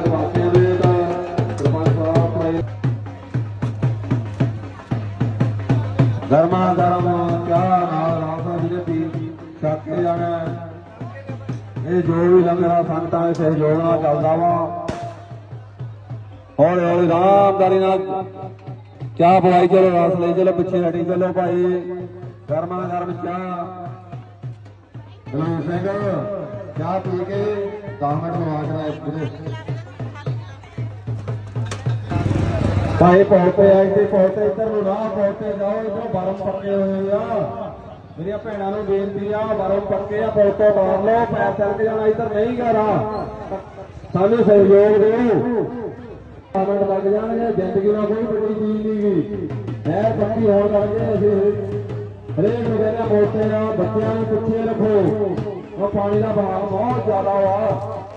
ਪਿੰਡਾਂ ਵਾਸੀਆਂ ਦੇ ਤਾਂ ਸਰਪੰਚ ਸਾਹਿਬ ਆਪਣੇ ਗਰਮਾ ਗਰਮ ਚਾਹ ਨਾਲ ਰਾਸਾ ਜਿਹੜੇ ਪੀ ਜਾਣਾ ਇਹ ਜੋ ਵੀ ਲੰਗਰਾ ਸੰਤਾਂ ਦੇ ਸਹਿਯੋਗ ਨਾਲ ਚੱਲਦਾ ਵਾ। ਹੌਲੀ ਹੌਲੀ ਰਾਮਦਾਰੀ ਨਾਲ ਚਾਹ ਪਵਾਈ ਚਲੋ, ਰਸ ਲਈ ਚਲੋ, ਪਿੱਛੇ ਹਟੀ ਚਲੋ ਭਾਈ। ਗਰਮਾ ਧਰਮ ਚਾਹ ਬਲੂ ਸਿੰਘ, ਚਾਹ ਪੀ ਕੇ 10 ਮਿੰਟ ਲਵਾ ਕੇ ਆਏ ਪੂਰੇ ਭਾਈ ਪਹੁੰਚੇ ਆਏ ਤੇ ਪਹੁੰਚੇ ਇੱਧਰ ਨੂੰ ਨਾ ਪਹੁੰਚੇ ਜਾਓ, ਇੱਧਰ ਬਰਮ ਪੱਕੇ ਹੋਏ ਆ। ਮੇਰੀਆਂ ਭੈਣਾਂ ਨੂੰ ਬੇਨਤੀ ਆ ਬਰਮ ਪੱਕੇ ਆ ਪਹੁੰਚੋ ਮਾਰ ਲਓ, ਪੈਰ ਚੱਲ ਜਾਣਾ, ਇੱਧਰ ਨਹੀਂ ਕਰਾ ਸਾਨੂੰ ਸਹਿਯੋਗ ਦਿਓ। ਮਿੰਟ ਲੱਗ ਜਾਣਗੇ, ਜ਼ਿੰਦਗੀ ਨਾਲ ਕੋਈ ਵੱਡੀ ਚੀਜ਼ ਨਹੀਂ ਗਈ ਹੈ, ਪੱਕੀ ਹੋਣ ਕਰਕੇ ਅਸੀਂ ਹਰੇਕ ਨੂੰ ਕਹਿੰਦੇ ਆ ਆ ਬੱਚਿਆਂ ਨੂੰ ਪਿੱਛੇ ਰੱਖੋ। ਉਹ ਪਾਣੀ ਦਾ ਬਹਾਅ ਬਹੁਤ ਜ਼ਿਆਦਾ ਵਾ।